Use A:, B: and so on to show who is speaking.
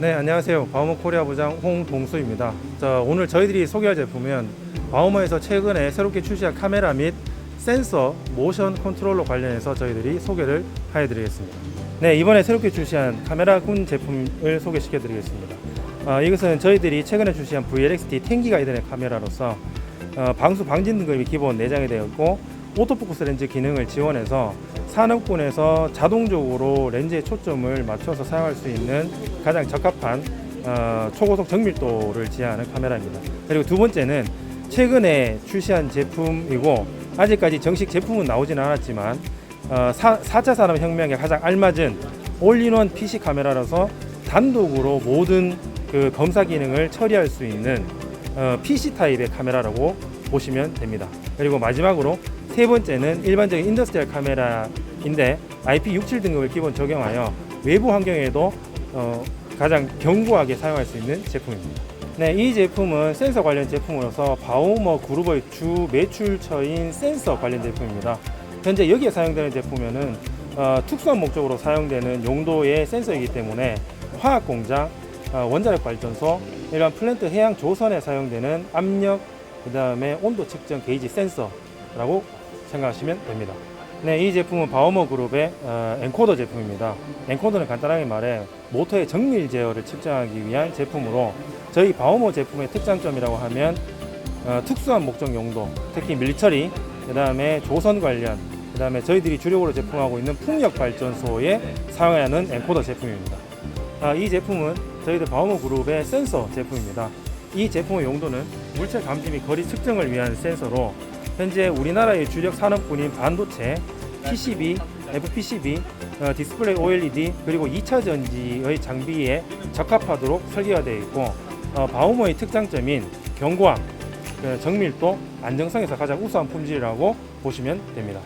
A: 네, 안녕하세요. 바우머 코리아 부장 홍동수입니다. 자, 오늘 저희들이 소개할 제품은 바우머에서 최근에 새롭게 출시한 카메라 및 센서 모션 컨트롤러 관련해서 저희들이 소개를 해드리겠습니다. 네, 이번에 새롭게 출시한 카메라군 제품을 소개시켜 드리겠습니다. 아, 이것은 저희들이 최근에 출시한 VLXT 텐기 가이드의 카메라로서 어, 방수 방진 등급이 기본 내장이 되었고 오토포커스 렌즈 기능을 지원해서 산업군에서 자동적으로 렌즈의 초점을 맞춰서 사용할 수 있는 가장 적합한 어, 초고속 정밀도를 지향하는 카메라입니다. 그리고 두 번째는 최근에 출시한 제품이고 아직까지 정식 제품은 나오지는 않았지만 어, 사, 4차 산업혁명에 가장 알맞은 올인원 PC 카메라라서 단독으로 모든 그 검사 기능을 처리할 수 있는 어, PC 타입의 카메라라고 보시면 됩니다. 그리고 마지막으로 세 번째는 일반적인 인더스트리얼 카메라인데 IP67 등급을 기본 적용하여 외부 환경에도 어, 가장 견고하게 사용할 수 있는 제품입니다. 네, 이 제품은 센서 관련 제품으로서 바우머 그룹의 주 매출처인 센서 관련 제품입니다. 현재 여기에 사용되는 제품에는 어, 특수한 목적으로 사용되는 용도의 센서이기 때문에 화학 공장, 어, 원자력 발전소, 일반 플랜트 해양 조선에 사용되는 압력, 그 다음에 온도 측정 게이지 센서라고 생각하시면 됩니다. 네, 이 제품은 바우머 그룹의 어, 엔코더 제품입니다. 엔코더는 간단하게 말해 모터의 정밀 제어를 측정하기 위한 제품으로 저희 바우머 제품의 특장점이라고 하면 어, 특수한 목적 용도, 특히 밀처리, 그 다음에 조선 관련, 그 다음에 저희들이 주력으로 제품하고 있는 풍력 발전소에 사용하는 엔코더 제품입니다. 아, 이 제품은 저희들 바우머 그룹의 센서 제품입니다. 이 제품의 용도는 물체 감지 및 거리 측정을 위한 센서로 현재 우리나라의 주력 산업군인 반도체, PCB, FPCB, 어, 디스플레이 OLED 그리고 2차 전지의 장비에 적합하도록 설계가 되어 있고 어, 바우머의 특장점인 견고함, 그 정밀도, 안정성에서 가장 우수한 품질이라고 보시면 됩니다.